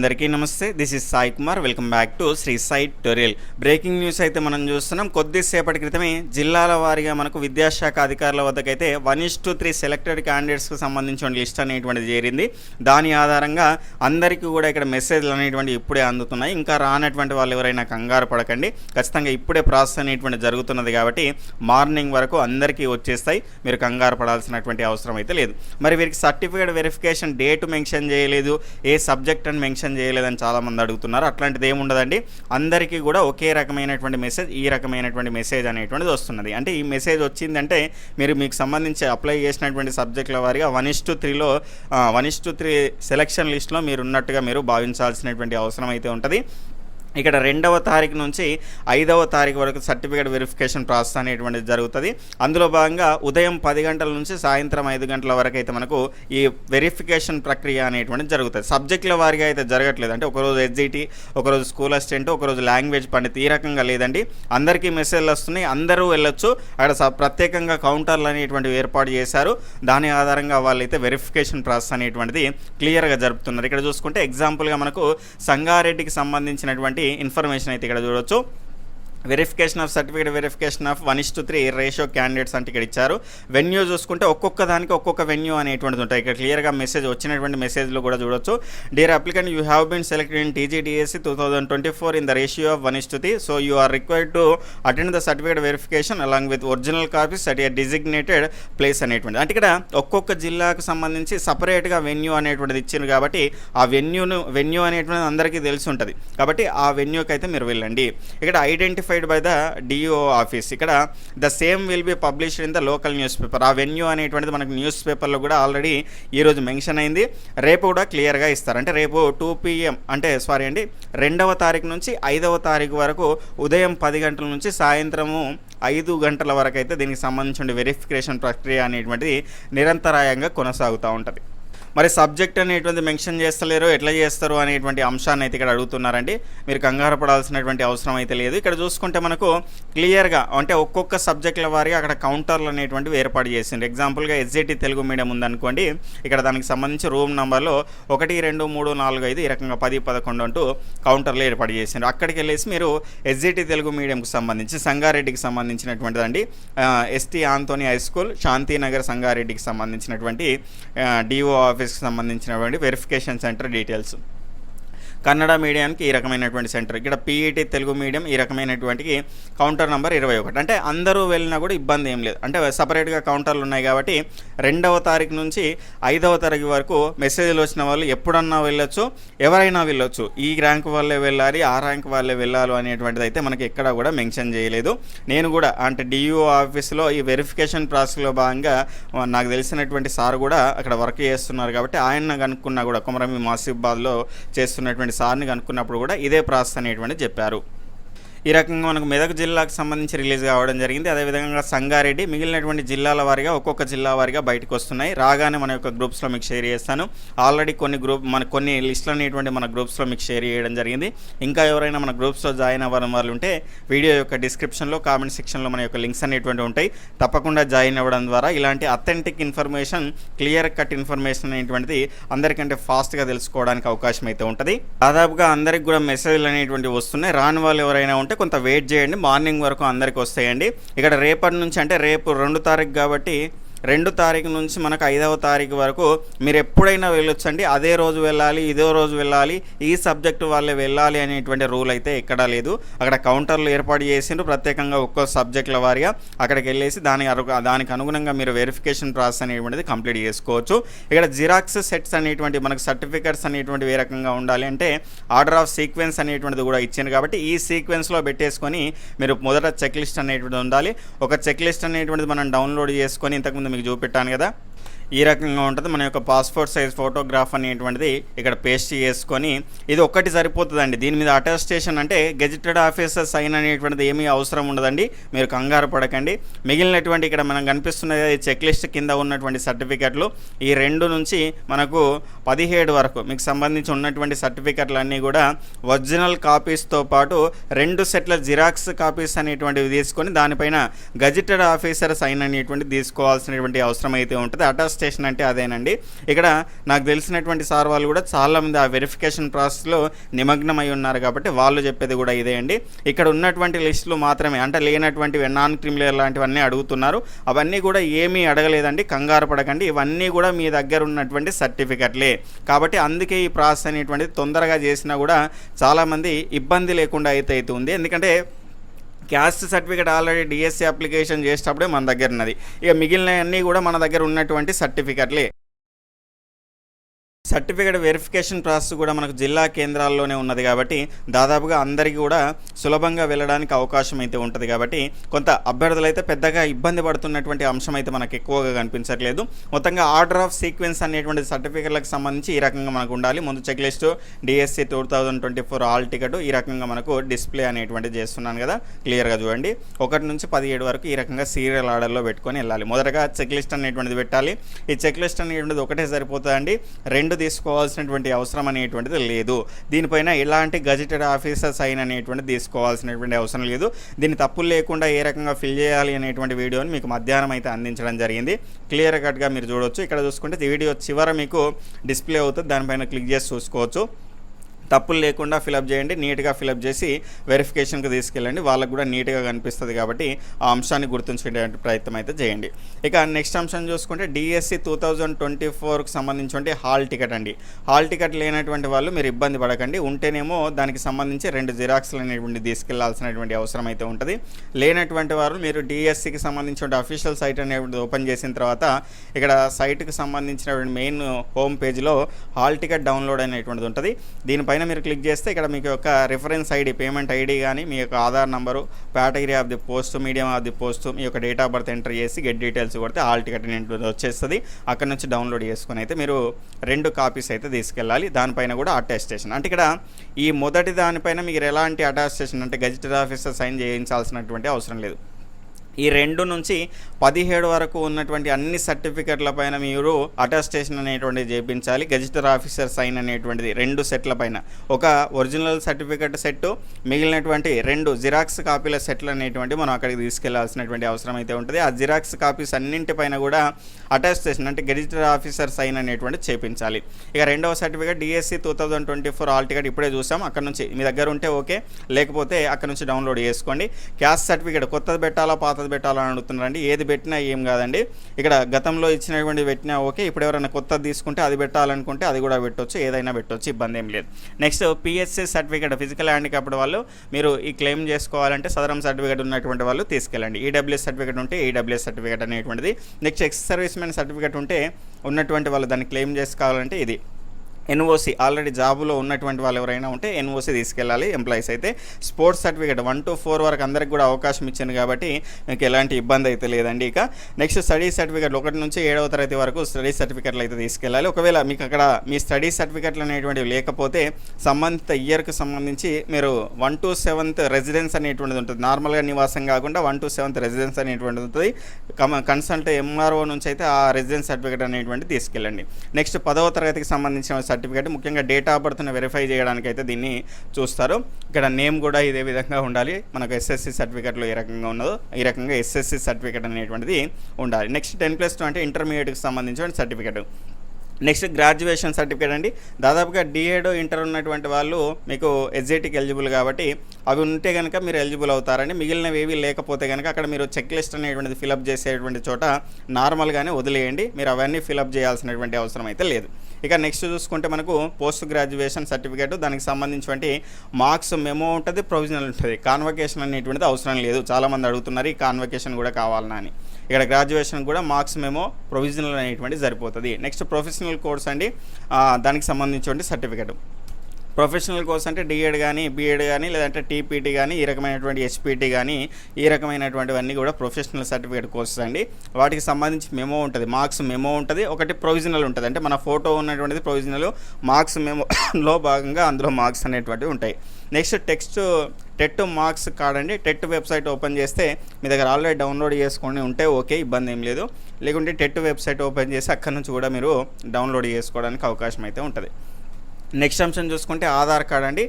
అందరికీ నమస్తే this is Sai Kumar. Welcome back to Sri Sai tutorial breaking news అయితే మనం చూస్తున్నాం. కొద్దిసేపటి క్రితమే జిల్లాల వారీగా మనకు విద్యాశాఖ అధికారుల వద్దకైతే one is to three selected క్యాండిడేట్స్కి సంబంధించిన లిస్ట్ అనేటువంటిది చేరింది. దాని ఆధారంగా అందరికీ కూడా ఇక్కడ మెసేజ్లు అనేటువంటి ఇప్పుడే అందుతున్నాయి. ఇంకా రానటువంటి వాళ్ళు ఎవరైనా కంగారు పడకండి. ఖచ్చితంగా ఇప్పుడే ప్రాసెస్ అనేటువంటి జరుగుతున్నది కాబట్టి మార్నింగ్ వరకు అందరికీ వచ్చేస్తాయి. మీరు కంగారు పడాల్సినటువంటి అవసరం అయితే లేదు. మరి వీరికి సర్టిఫికేట్ వెరిఫికేషన్ డేట్ మెన్షన్ చేయలేదు. ఏ సబ్జెక్ట్ అని మెన్షన్ చేయలేదని చాలామంది అడుగుతున్నారు. అట్లాంటిది ఏముండదండి? అందరికీ కూడా ఒకే రకమైనటువంటి మెసేజ్ ఈ రకమైనటువంటి మెసేజ్ అనేటువంటిది వస్తున్నది. అంటే ఈ మెసేజ్ వచ్చిందంటే మీరు మీకు సంబంధించి అప్లై చేసినటువంటి సబ్జెక్టుల వారిగా వన్ ఇస్ టు త్రీలో one is to three selection లిస్ట్లో మీరు ఉన్నట్టుగా మీరు భావించాల్సినటువంటి అవసరం అయితే ఉంటుంది. ఇక్కడ రెండవ తారీఖు నుంచి ఐదవ తారీఖు వరకు సర్టిఫికేట్ వెరిఫికేషన్ ప్రాసెస్ అనేటువంటిది జరుగుతుంది. అందులో భాగంగా ఉదయం పది గంటల నుంచి సాయంత్రం ఐదు గంటల వరకు అయితే మనకు ఈ వెరిఫికేషన్ ప్రక్రియ అనేటువంటిది జరుగుతుంది. సబ్జెక్టుల వారిగా అయితే జరగట్లేదు. అంటే ఒకరోజు ఎస్జిటి ఒకరోజు స్కూల్ అసిస్టెంట్ ఒకరోజు లాంగ్వేజ్ పండిత్ ఈ రకంగా లేదండి. అందరికీ మెసేజ్లు వస్తున్నాయి. అందరూ వెళ్ళొచ్చు. అక్కడ స- ప్రత్యేకంగా కౌంటర్లు అనేటువంటివి ఏర్పాటు చేశారు. దాని ఆధారంగా వాళ్ళైతే వెరిఫికేషన్ ప్రాసెస్ అనేటువంటిది క్లియర్గా జరుపుతున్నారు. ఇక్కడ చూసుకుంటే ఎగ్జాంపుల్గా మనకు సంగారెడ్డికి సంబంధించినటువంటి ఇన్ఫర్మేషన్ అయితే ఇక్కడ చూడొచ్చు. Verification of certificate verification of one is to three ratio candidates అంటే ఇక్కడ ఇచ్చారు. వెన్యూ చూసుకుంటే ఒక్కొక్క దానికి ఒక్కొక్క వెన్యూ అనేటువంటిది ఉంటాయి. ఇక్కడ క్లియర్గా మెసేజ్ వచ్చినటువంటి మెసేజ్లో కూడా చూడొచ్చు. Dear applicant you have been selected in TGDSC two thousand twenty four in the ratio of one is to three so you are required to attend the certificate verification along with original copies at a designated place అనేటువంటిది. అంటే ఇక్కడ ఒక్కొక్క జిల్లాకు సంబంధించి సపరేట్గా venue అనేటువంటిది ఇచ్చింది కాబట్టి ఆ వెన్యూను వెన్యూ అనేటువంటిది అందరికీ తెలిసి ఉంటుంది. కాబట్టి ఆ వెన్యూకి అయితే మీరు వెళ్ళండి. ఇక్కడ identify notified by the DO office ఇక్కడ the same will be published in the local news paper ఆ వెన్యూ అనేటువంటిది మనకు న్యూస్ పేపర్లో కూడా ఆల్రెడీ ఈరోజు మెన్షన్ అయింది. రేపు కూడా క్లియర్గా ఇస్తారు. అంటే రేపు టూ పిఎం అంటే సారీ అండి రెండవ తారీఖు నుంచి ఐదవ తారీఖు వరకు ఉదయం పది గంటల నుంచి సాయంత్రము ఐదు గంటల వరకు అయితే దీనికి సంబంధించిన వెరిఫికేషన్ ప్రక్రియ అనేటువంటిది నిరంతరాయంగా కొనసాగుతూ ఉంటుంది. మరి సబ్జెక్ట్ అనేటువంటి మెన్షన్ చేస్తలేరు ఎట్లా చేస్తారు అనేటువంటి అంశాన్ని అయితే ఇక్కడ అడుగుతున్నారండి. మీరు కంగారు పడాల్సినటువంటి అవసరం అయితే లేదు. ఇక్కడ చూసుకుంటే మనకు క్లియర్గా అంటే ఒక్కొక్క సబ్జెక్టుల వారిగా అక్కడ కౌంటర్లు అనేటువంటివి ఏర్పాటు చేసిండ్రు. ఎగ్జాంపుల్గా ఎస్జేటీ తెలుగు మీడియం ఉందనుకోండి ఇక్కడ దానికి సంబంధించి రూమ్ నెంబర్లో ఒకటి రెండు మూడు నాలుగు ఐదు ఈ రకంగా పది పదకొండు అంటూ కౌంటర్లు ఏర్పాటు చేసిండ్రు. అక్కడికి వెళ్ళేసి మీరు ఎస్జేటీ తెలుగు మీడియంకు సంబంధించి సంగారెడ్డికి సంబంధించినటువంటిదండి ST Anthony high school Shantinagar సంగారెడ్డికి సంబంధించినటువంటి డిఓ ఆఫీస్కి సంబంధించినటువంటి వెరిఫికేషన్ సెంటర్ డీటెయిల్స్ కన్నడ మీడియానికి ఈ రకమైనటువంటి సెంటర్. ఇక్కడ పీఈటీ తెలుగు మీడియం ఈ రకమైనటువంటి కౌంటర్ నెంబర్ ఇరవై ఒకటి. అంటే అందరూ వెళ్ళినా కూడా ఇబ్బంది ఏం లేదు. అంటే సపరేట్గా కౌంటర్లు ఉన్నాయి కాబట్టి రెండవ తారీఖు నుంచి ఐదవ తారీఖు వరకు మెసేజ్లు వచ్చిన వాళ్ళు ఎప్పుడన్నా వెళ్ళొచ్చు ఎవరైనా వెళ్ళొచ్చు. ఈ ర్యాంక్ వాళ్ళే వెళ్ళాలి ఆ ర్యాంక్ వాళ్ళే వెళ్ళాలి అనేటువంటిది అయితే మనకి ఎక్కడా కూడా మెన్షన్ చేయలేదు. నేను కూడా అంటే డియూ ఆఫీస్లో ఈ వెరిఫికేషన్ ప్రాసెస్లో భాగంగా నాకు తెలిసినటువంటి సార్ కూడా అక్కడ వర్క్ చేస్తున్నారు కాబట్టి ఆయన కనుక్కున్నా కూడా కుమరమి మాసిబాద్లో చేస్తున్నటువంటి సార్ని కనుక్కున్నప్పుడు కూడా ఇదే ప్రాసెస్ అనేటువంటిది చెప్పారు. ఈ రకంగా మనకు మెదక్ జిల్లాకు సంబంధించి రిలీజ్ కావడం జరిగింది. అదేవిధంగా సంగారెడ్డి మిగిలినటువంటి జిల్లాల వారిగా ఒక్కొక్క జిల్లా వారిగా బయటకు వస్తున్నాయి. రాగానే మన యొక్క గ్రూప్స్లో మీకు షేర్ చేస్తాను. ఆల్రెడీ కొన్ని గ్రూప్ మన కొన్ని లిస్టులు అనేటువంటి మన గ్రూప్స్లో మీకు షేర్ చేయడం జరిగింది. ఇంకా ఎవరైనా మన గ్రూప్స్లో జాయిన్ అవ్వడం వాళ్ళు ఉంటే వీడియో యొక్క డిస్క్రిప్షన్లో కామెంట్ సెక్షన్లో మన యొక్క లింక్స్ అనేటువంటి ఉంటాయి. తప్పకుండా జాయిన్ అవ్వడం ద్వారా ఇలాంటి authentic information clear cut information అనేటువంటిది అందరికంటే ఫాస్ట్గా తెలుసుకోవడానికి అవకాశం అయితే ఉంటుంది. దాదాపుగా అందరికి కూడా మెసేజ్లు అనేటువంటి వస్తున్నాయి. రాని వాళ్ళు ఎవరైనా ఉంటే కొంత వెయిట్ చేయండి. మార్నింగ్ వరకు అందరికి వస్తాయండి. ఇక్కడ రేపటి నుంచి అంటే రేపు రెండు తారీఖు కాబట్టి రెండు తారీఖు నుంచి మనకు ఐదవ తారీఖు వరకు మీరు ఎప్పుడైనా వెళ్ళొచ్చండి. అదే రోజు వెళ్ళాలి ఇదే రోజు వెళ్ళాలి ఈ సబ్జెక్టు వాళ్ళే వెళ్ళాలి అనేటువంటి రూల్ అయితే ఎక్కడా లేదు. అక్కడ కౌంటర్లు ఏర్పాటు చేసిండ్రు. ప్రత్యేకంగా ఒక్కో సబ్జెక్టుల వారిగా అక్కడికి వెళ్ళేసి దాని దానికి అనుగుణంగా మీరు వెరిఫికేషన్ ప్రాసెస్ అనేటువంటిది కంప్లీట్ చేసుకోవచ్చు. ఇక్కడ జిరాక్స్ సెట్స్ అనేటువంటి మనకు సర్టిఫికేట్స్ అనేటువంటివి ఏ రకంగా ఉండాలి అంటే ఆర్డర్ ఆఫ్ సీక్వెన్స్ అనేటువంటిది కూడా ఇచ్చింది కాబట్టి ఈ సీక్వెన్స్లో పెట్టేసుకొని మీరు మొదట చెక్ లిస్ట్ అనేటువంటిది ఉండాలి. ఒక చెక్ లిస్ట్ అనేటువంటిది మనం డౌన్లోడ్ చేసుకొని ఇంతకుముందు మీకు చూపెట్టాను కదా. ఈ రకంగా ఉంటుంది. మన యొక్క పాస్పోర్ట్ సైజ్ ఫోటోగ్రాఫ్ అనేటువంటిది ఇక్కడ పేస్ట్ చేసుకొని ఇది ఒక్కటి సరిపోతుందండి. దీని మీద అటెస్టేషన్ అంటే గెజిటెడ్ ఆఫీసర్ సైన్ అనేటువంటిది ఏమీ అవసరం ఉండదండి. మీరు కంగారు పడకండి. మిగిలినటువంటి ఇక్కడ మనం కనిపిస్తున్నది చెక్ లిస్ట్ కింద ఉన్నటువంటి సర్టిఫికెట్లు. ఈ రెండు నుంచి మనకు పదిహేడు వరకు మీకు సంబంధించి ఉన్నటువంటి సర్టిఫికెట్లు అన్నీ కూడా ఒరిజినల్ కాపీస్తో పాటు రెండు సెట్ల జిరాక్స్ కాపీస్ అనేటువంటివి తీసుకొని దానిపైన గజిటెడ్ ఆఫీసర్ సైన్ అనేటువంటిది తీసుకోవాల్సినటువంటి అవసరం అయితే ఉంటుంది. అటెస్ట్ స్టేషన్ అంటే అదేనండి. ఇక్కడ నాకు తెలిసినటువంటి సార్ వాళ్ళు కూడా చాలామంది ఆ వెరిఫికేషన్ ప్రాసెస్లో నిమగ్నమై ఉన్నారు కాబట్టి వాళ్ళు చెప్పేది కూడా ఇదే అండి. ఇక్కడ ఉన్నటువంటి లిస్టులు మాత్రమే అంటే లేనటువంటివి నాన్ క్రిమినల్ లాంటివన్నీ అడుగుతున్నారు. అవన్నీ కూడా ఏమీ అడగలేదండి కంగారు పడకండి. ఇవన్నీ కూడా మీ దగ్గర ఉన్నటువంటి సర్టిఫికెట్లే. కాబట్టి అందుకే ఈ ప్రాసెస్ అనేటువంటిది తొందరగా చేసినా కూడా చాలామంది ఇబ్బంది లేకుండా అయితే అవుతుంది ఎందుకంటే caste certificate already DSC application చేసేటప్పుడే మన దగ్గర ఉన్నది. ఇక మిగిలినవన్నీ కూడా మన దగ్గర ఉన్నటువంటి సర్టిఫికెట్లే. సర్టిఫికేట్ వెరిఫికేషన్ ప్రాసెస్ కూడా మనకు జిల్లా కేంద్రాల్లోనే ఉన్నది కాబట్టి దాదాపుగా అందరికీ కూడా సులభంగా వెళ్ళడానికి అవకాశం అయితే ఉంటుంది కాబట్టి కొంత అభ్యర్థులు అయితే పెద్దగా ఇబ్బంది పడుతున్నటువంటి అంశం అయితే మనకు ఎక్కువగా కనిపించట్లేదు. మొత్తంగా ఆర్డర్ ఆఫ్ సీక్వెన్స్ అనేటువంటి సర్టిఫికేట్లకు సంబంధించి ఈ రకంగా మనకు ఉండాలి. ముందు check list DSC two thousand twenty four hall ticket ఈ రకంగా మనకు డిస్ప్లే అనేటువంటి చేస్తున్నాను కదా క్లియర్గా చూడండి. ఒకటి నుంచి పదిహేడు వరకు ఈ రకంగా సీరియల్ ఆర్డర్లో పెట్టుకొని వెళ్ళాలి. మొదటగా చెక్ లిస్ట్ అనేటువంటిది పెట్టాలి. ఈ చెక్ లిస్ట్ అనేటువంటిది ఒకటే సరిపోతుందండి. రెండు తీసుకోవాల్సినటువంటి అవసరం అనేటువంటిది లేదు. దీనిపైన ఎలాంటి గజెటెడ్ ఆఫీసర్ సైన్ అనేటువంటిది తీసుకోవాల్సినటువంటి అవసరం లేదు. దీన్ని తప్పులు లేకుండా ఏ రకంగా ఫిల్ చేయాలి అనేటువంటి వీడియోని మీకు మధ్యాహ్నం అయితే అందించడం జరిగింది. క్లియర్ కట్గా మీరు చూడొచ్చు. ఇక్కడ చూసుకుంటే వీడియో చివర మీకు డిస్ప్లే అవుతుంది. దానిపైన క్లిక్ చేసి చూసుకోవచ్చు. తప్పులు లేకుండా ఫిలప్ చేయండి నీట్గా ఫిలప్ చేసి వెరిఫికేషన్కి తీసుకెళ్ళండి. వాళ్ళకు కూడా నీట్గా కనిపిస్తుంది కాబట్టి ఆ అంశాన్ని గుర్తుంచుకునే ప్రయత్నం అయితే చేయండి. ఇక నెక్స్ట్ అంశం చూసుకుంటే డిఎస్సి టూ థౌజండ్ ట్వంటీ ఫోర్కి సంబంధించి హాల్ టికెట్ అండి. హాల్ టికెట్ లేనటువంటి వాళ్ళు మీరు ఇబ్బంది పడకండి. ఉంటేనేమో దానికి సంబంధించి రెండు జిరాక్స్లు అనేటువంటి తీసుకెళ్ళాల్సినటువంటి అవసరం అయితే ఉంటుంది. లేనటువంటి వారు మీరు డిఎస్సికి సంబంధించిన అఫీషియల్ సైట్ అనేటువంటి ఓపెన్ చేసిన తర్వాత ఇక్కడ సైట్కి సంబంధించినటువంటి మెయిన్ హోమ్ పేజ్లో హాల్ టికెట్ డౌన్లోడ్ అనేటువంటిది ఉంటుంది. దీనిపై పైన మీరు క్లిక్ చేస్తే ఇక్కడ మీకు యొక్క రిఫరెన్స్ ఐడి పేమెంట్ ఐడి కానీ మీ యొక్క Aadhaar number category of the post medium of the post మీ యొక్క డేట్ ఆఫ్ బర్త్ ఎంటర్ చేసి గెట్ డీటెయిల్స్ కొడితే ఆల్ టికెట్ వచ్చేస్తుంది. అక్కడ నుంచి డౌన్లోడ్ చేసుకుని అయితే మీరు రెండు కాపీస్ అయితే తీసుకెళ్ళాలి. దానిపైన కూడా అటాస్టేషన్ అంటే ఇక్కడ ఈ మొదటి దానిపైన మీరు ఎలాంటి అటాస్టేషన్ అంటే గజిటెడ్ ఆఫీసర్ సైన్ చేయించాల్సినటువంటి అవసరం లేదు. ఈ రెండు నుంచి పదిహేడు వరకు ఉన్నటువంటి అన్ని సర్టిఫికెట్ల పైన మీరు అటెస్టేషన్ అనేటువంటిది చేయించాలి గెజిటర్ ఆఫీసర్ సైన్ అనేటువంటిది రెండు సెట్ల పైన. ఒక ఒరిజినల్ సర్టిఫికెట్ సెట్ మిగిలినటువంటి రెండు జిరాక్స్ కాపీల సెట్లు అనేటువంటి మనం అక్కడికి తీసుకెళ్ళాల్సినటువంటి అవసరం అయితే ఉంటుంది. ఆ జిరాక్స్ కాపీస్ అన్నింటిపైన కూడా అటెస్టేషన్ అంటే గెజిటర్ ఆఫీసర్ సైన్ అనేటువంటి చేపించాలి. ఇక రెండవ certificate DSC two thousand twenty four hall ticket ఇప్పుడే చూసాం. అక్కడ నుంచి మీ దగ్గర ఉంటే ఓకే. లేకపోతే అక్కడ నుంచి డౌన్లోడ్ చేసుకోండి. క్యాస్ట్ సర్టిఫికేట్ కొత్తది పెట్టాలా పాతది కొత్తది పెట్టాలని అడుగుతున్నారండి? ఏది పెట్టినా ఏం కాదండి. ఇక్కడ గతంలో ఇచ్చినటువంటి పెట్టినా ఓకే ఇప్పుడు ఎవరైనా కొత్తది తీసుకుంటే అది పెట్టాలనుకుంటే అది కూడా పెట్టవచ్చు ఏదైనా పెట్టవచ్చు ఇబ్బంది ఏం లేదు. Next PSC certificate physical handicapped వాళ్ళు మీరు ఈ క్లెయిమ్ చేసుకోవాలంటే సదరం సర్టిఫికేట్ ఉన్నటువంటి వాళ్ళు తీసుకెళ్ళండి. ఈడబ్ల్యూఎస్ సర్టిఫికేట్ ఉంటే ఈడబ్ల్యూఎస్ సర్టిఫికేట్ అనేటువంటిది. Next ex service man certificate ఉంటే ఉన్నటువంటి వాళ్ళు దాన్ని క్లెయిమ్ చేసుకోవాలంటే ఇది. ఎన్ఓసి ఆల్రెడీ జాబులో ఉన్నటువంటి వాళ్ళు ఎవరైనా ఉంటే ఎన్ఓసి తీసుకెళ్ళాలి. ఎంప్లాయీస్ అయితే sports certificate one to four వరకు అందరికి కూడా అవకాశం ఇచ్చింది కాబట్టి మీకు ఎలాంటి ఇబ్బంది అయితే లేదండి. ఇక నెక్స్ట్ స్టడీ సర్టిఫికేట్లు ఒకటి నుంచి ఏడవ తరగతి వరకు స్టడీ సర్టిఫికేట్లు అయితే తీసుకెళ్ళాలి. ఒకవేళ మీకు అక్కడ మీ స్టడీ సర్టిఫికేట్లు అనేటువంటివి లేకపోతే సంబంధిత ఇయర్కి సంబంధించి మీరు వన్ టు సెవెంత్ రెసిడెన్స్ అనేటువంటిది ఉంటుంది. నార్మల్గా నివాసం కాకుండా వన్ టు సెవెంత్ రెసిడెన్స్ అనేటువంటిది ఉంటుంది. కన్సల్ట్ ఎంఆర్ఓ నుంచి అయితే ఆ రెసిడెన్స్ సర్టిఫికేట్ అనేటువంటి తీసుకెళ్ళండి. నెక్స్ట్ పదవ తరగతికి సంబంధించిన సర్టిఫికేట్ ముఖ్యంగా డేట్ ఆఫ్ బర్త్ని వెరిఫై చేయడానికి అయితే దీన్ని చూస్తారు. ఇక్కడ నేమ్ కూడా ఇదే విధంగా ఉండాలి. మనకు ఎస్ఎస్సి సర్టిఫికేట్లో ఏ రకంగా ఉన్నదో ఈ రకంగా ఎస్ఎస్సి సర్టిఫికేట్ అనేటువంటిది ఉండాలి. నెక్స్ట్ టెన్ ప్లస్ టూ అంటే ఇంటర్మీడియట్కి సంబంధించిన సర్టిఫికేట్. నెక్స్ట్ గ్రాడ్యుయేషన్ సర్టిఫికేట్ అండి. దాదాపుగా డిఏడో ఇంటర్ ఉన్నటువంటి వాళ్ళు మీకు ఎస్జేటీకి ఎలిజిబుల్ కాబట్టి అవి ఉంటే కనుక మీరు ఎలిజిబుల్ అవుతారండి మిగిలినవి ఏవి లేకపోతే కనుక అక్కడ మీరు చెక్ లిస్ట్ అనేటువంటిది ఫిలప్ చేసేటువంటి చోట నార్మల్గానే వదిలేయండి. మీరు అవన్నీ ఫిలప్ చేయాల్సినటువంటి అవసరం అయితే లేదు. ఇక నెక్స్ట్ చూసుకుంటే మనకు పోస్ట్ గ్రాడ్యుయేషన్ సర్టిఫికేట్ దానికి సంబంధించినటువంటి మార్క్స్ మెమో ఉంటుంది ప్రొవిజనల్ ఉంటుంది. కాన్వకేషన్ అనేటువంటిది అవసరం లేదు. చాలామంది అడుగుతున్నారు ఈ కాన్వకేషన్ కూడా కావాలన్నా అని. ఇక్కడ గ్రాడ్యుయేషన్ కూడా మార్క్స్ మేము ప్రొవిజనల్ అనేటువంటి సరిపోతుంది. నెక్స్ట్ ప్రొఫెషనల్ కోర్స్ అండి దానికి సంబంధించిన సర్టిఫికేట్ ప్రొఫెషనల్ కోర్స్ అంటే డిఎడ్ కానీ బీఎడ్ కానీ లేదంటే టీపీటీ కానీ ఈ రకమైనటువంటి ఎస్పీటీ కానీ ఈ రకమైనటువంటివన్నీ కూడా ప్రొఫెషనల్ సర్టిఫికేట్ కోర్సెస్ అండి. వాటికి సంబంధించి మెమో ఉంటుంది మార్క్స్ మెమో ఉంటుంది ఒకటి ప్రొవిజనల్ ఉంటుంది. అంటే మన ఫోటో ఉన్నటువంటిది ప్రొవిజనల్ మార్క్స్ మెమోలో భాగంగా అందులో మార్క్స్ అనేటువంటివి ఉంటాయి. నెక్స్ట్ టెక్స్ట్ టెట్ మార్క్స్ కాడండి అండి. టెట్ వెబ్సైట్ ఓపెన్ చేస్తే మీ దగ్గర ఆల్రెడీ డౌన్లోడ్ చేసుకొని ఉంటే ఓకే ఇబ్బంది ఏం లేదు. లేకుంటే టెట్ వెబ్సైట్ ఓపెన్ చేసి అక్కడ నుంచి కూడా మీరు డౌన్లోడ్ చేసుకోవడానికి అవకాశం అయితే ఉంటుంది. నెక్స్ట్ అంశం చూసుకుంటే ఆధార్ కార్డ్ అండి.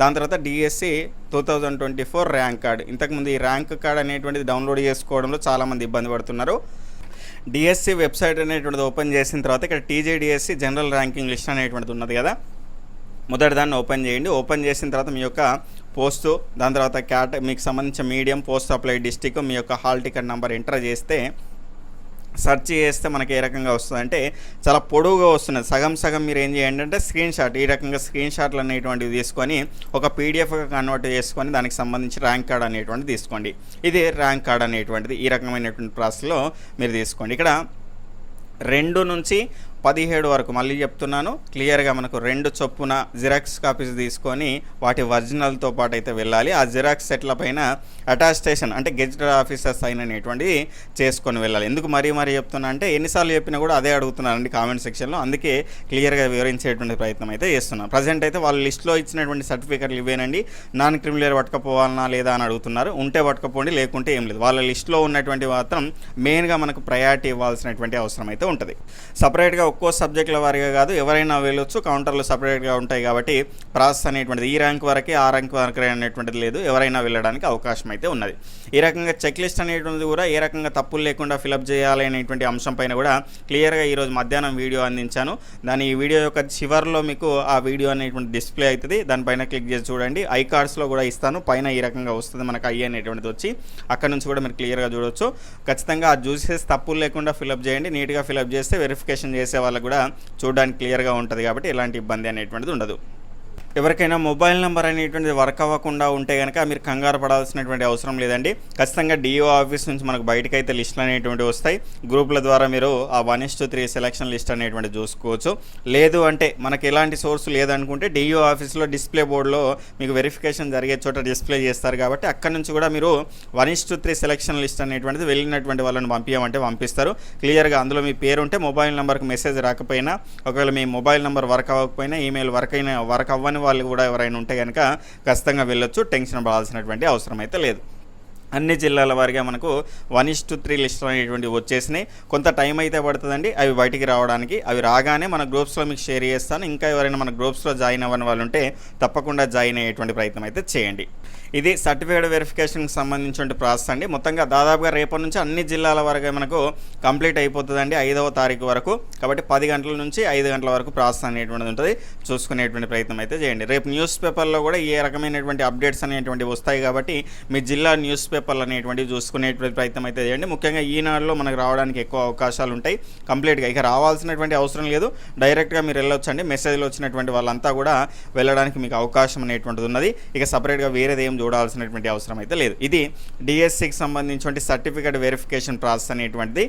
దాని తర్వాత DSC two thousand twenty four rank card. ఇంతకుముందు ఈ ర్యాంక్ కార్డ్ అనేటువంటిది డౌన్లోడ్ చేసుకోవడంలో చాలామంది ఇబ్బంది పడుతున్నారు. డిఎస్సి వెబ్సైట్ అనేటువంటిది ఓపెన్ చేసిన తర్వాత ఇక్కడ టీజేడిఎస్సి జనరల్ ర్యాంకింగ్ లిస్ట్ అనేటువంటిది ఉన్నది కదా. మొదటి దాన్ని ఓపెన్ చేయండి. ఓపెన్ చేసిన తర్వాత మీ యొక్క పోస్టు దాని తర్వాత క్యాట్ మీకు సంబంధించిన మీడియం పోస్ట్ అప్లై డిస్టిక్ మీ యొక్క హాల్ టికెట్ నెంబర్ ఎంటర్ చేస్తే సెర్చ్ చేస్తే మనకి ఏ రకంగా వస్తుంది అంటే చాలా పొడవుగా వస్తున్నది సగం సగం మీరు ఏం చేయండి అంటే స్క్రీన్ షాట్ ఈ రకంగా స్క్రీన్ షాట్లు అనేటువంటివి తీసుకొని ఒక పీడిఎఫ్గా కన్వర్ట్ చేసుకొని దానికి సంబంధించి ర్యాంక్ కార్డ్ అనేటువంటిది తీసుకోండి. ఇది ర్యాంక్ కార్డ్ అనేటువంటిది ఈ రకమైనటువంటి ప్రాసెస్లో మీరు తీసుకోండి. ఇక్కడ రెండు నుంచి పదిహేడు వరకు మళ్ళీ చెప్తున్నాను. క్లియర్గా మనకు రెండు చొప్పున జిరాక్స్ కాపీస్ తీసుకొని వాటి ఒరిజినల్తో పాటు అయితే వెళ్ళాలి. ఆ జిరాక్స్ సెట్ల పైన అటాస్టేషన్ అంటే గెజిటెడ్ ఆఫీసర్ సైన్ చేసుకొని వెళ్ళాలి. ఎందుకు మరీ మరీ చెప్తున్నా అంటే ఎన్నిసార్లు చెప్పినా కూడా అదే అడుగుతున్నారండి కామెంట్ సెక్షన్లో అందుకే క్లియర్గా వివరించేటువంటి ప్రయత్నం అయితే చేస్తున్నాను ప్రజెంట్ అయితే వాళ్ళ లిస్ట్లో ఇచ్చినటువంటి సర్టిఫికెట్లు ఇవేనండి. నాన్ క్రిమినల్ పట్టుకపోవాలన్నా లేదా అని అడుగుతున్నారు. ఉంటే పట్టుకపోండి లేకుంటే ఏం లేదు. వాళ్ళ లిస్ట్లో ఉన్నటువంటి మాత్రం మెయిన్గా మనకు ప్రయారిటీ ఇవ్వాల్సినటువంటి అవసరం అయితే ఉంటుంది. సపరేట్గా ఒక్కో సబ్జెక్టుల వారిగా కాదు ఎవరైనా వెళ్ళొచ్చు కౌంటర్లు సపరేట్గా ఉంటాయి కాబట్టి ప్రాసెస్ అనేటువంటిది ఈ ర్యాంక్ వరకే ఆ ర్యాంక్ వరకే అనేటువంటిది లేదు ఎవరైనా వెళ్ళడానికి అవకాశం అయితే ఉన్నది. ఈ రకంగా చెక్ లిస్ట్ అనేటువంటిది కూడా ఏ రకంగా తప్పులు లేకుండా ఫిలప్ చేయాలి అనేటువంటి అంశం పైన కూడా క్లియర్గా ఈరోజు మధ్యాహ్నం వీడియో అందించాను. దాని ఈ వీడియో యొక్క చివరిలో మీకు ఆ వీడియో అనేటువంటి డిస్ప్లే అవుతుంది. దానిపైన క్లిక్ చేసి చూడండి. ఐ కార్డ్స్లో కూడా ఇస్తాను. పైన ఈ రకంగా వస్తుంది మనకు ఐ అనేటువంటిది వచ్చి. అక్కడ నుంచి కూడా మీరు క్లియర్గా చూడొచ్చు. ఖచ్చితంగా ఆ జ్యూసెస్ తప్పులు లేకుండా ఫిలప్ చేయండి. నీట్గా ఫిలప్ చేస్తే వెరిఫికేషన్ చేసే వాళ్ళకు కూడా చూడడానికి క్లియర్గా ఉంటుంది కాబట్టి ఎలాంటి ఇబ్బంది అనేటువంటిది ఉండదు. ఎవరికైనా మొబైల్ నెంబర్ అనేటువంటిది వర్క్ అవ్వకుండా ఉంటే కనుక మీరు కంగారు పడాల్సినటువంటి అవసరం లేదండి. ఖచ్చితంగా డిఓ ఆఫీస్ నుంచి మనకు బయటకైతే లిస్టులు అనేటువంటివి వస్తాయి. గ్రూపుల ద్వారా మీరు ఆ one is three selection list అనేటువంటి చూసుకోవచ్చు. లేదు అంటే మనకి ఎలాంటి సోర్స్ లేదనుకుంటే డిఓ ఆఫీస్లో డిస్ప్లే బోర్డులో మీకు వెరిఫికేషన్ జరిగే చోట డిస్ప్లే చేస్తారు కాబట్టి అక్కడ నుంచి కూడా మీరు one is three selection list అనేటువంటిది వెళ్ళినటువంటి వాళ్ళని పంపించమంటే పంపిస్తారు. క్లియర్గా అందులో మీ పేరు ఉంటే మొబైల్ నెంబర్కి మెసేజ్ రాకపోయినా ఒకవేళ మీ మొబైల్ నెంబర్ వర్క్ అవ్వకపోయినా ఈమెయిల్ వర్క్ అయిన వర్క్ అవ్వని వాళ్ళు కూడా ఎవరైనా ఉంటే కనుక ఖచ్చితంగా వెళ్ళొచ్చు. టెన్షన్ పడాల్సినటువంటి అవసరం అయితే లేదు. అన్ని జిల్లాల వారిగా మనకు one is to three list అనేటువంటి వచ్చేసినాయి. కొంత టైం అయితే పడుతుందండి. అవి బయటికి రావడానికి. అవి రాగానే మన గ్రూప్స్లో మీకు షేర్ చేస్తాను. ఇంకా ఎవరైనా మన గ్రూప్స్లో జాయిన్ అవ్వని వాళ్ళు ఉంటే తప్పకుండా జాయిన్ అయ్యేటువంటి ప్రయత్నం అయితే చేయండి. ఇది సర్టిఫికేట్ వెరిఫికేషన్కి సంబంధించిన ప్రాసెస్ అండి. మొత్తంగా దాదాపుగా రేపటి నుంచి అన్ని జిల్లాల వరకు మనకు కంప్లీట్ అయిపోతుందండి ఐదవ తారీఖు వరకు. కాబట్టి పది గంటల నుంచి ఐదు గంటల వరకు ప్రాసెస్ అనేటువంటిది ఉంటుంది. చూసుకునేటువంటి ప్రయత్నం అయితే చేయండి. రేపు న్యూస్ పేపర్లో కూడా ఏ రకమైనటువంటి అప్డేట్స్ అనేటువంటివి వస్తాయి కాబట్టి మీ జిల్లా న్యూస్ పేపర్ పేపర్లు అనేటువంటివి చూసుకునేటువంటి ప్రయత్నం అయితే చేయండి. ముఖ్యంగా ఈనాడులో మనకు రావడానికి ఎక్కువ అవకాశాలు ఉంటాయి. కంప్లీట్గా ఇక రావాల్సినటువంటి అవసరం లేదు. డైరెక్ట్గా మీరు వెళ్ళొచ్చండి. మెసేజ్లో వచ్చినటువంటి వాళ్ళంతా కూడా వెళ్ళడానికి మీకు అవకాశం అనేటువంటిది ఉన్నది. ఇక సపరేట్గా వేరేది ఏం చూడాల్సినటువంటి అవసరం అయితే లేదు. ఇది డిఎస్సికి సంబంధించిన సర్టిఫికేట్ వెరిఫికేషన్ ప్రాసెస్ అనేటువంటిది.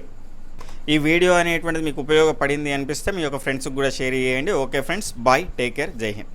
ఈ వీడియో అనేటువంటిది మీకు ఉపయోగపడింది అనిపిస్తే మీ యొక్క ఫ్రెండ్స్కి కూడా షేర్ చేయండి. Okay friends. Bye. Take care. Jai Hind.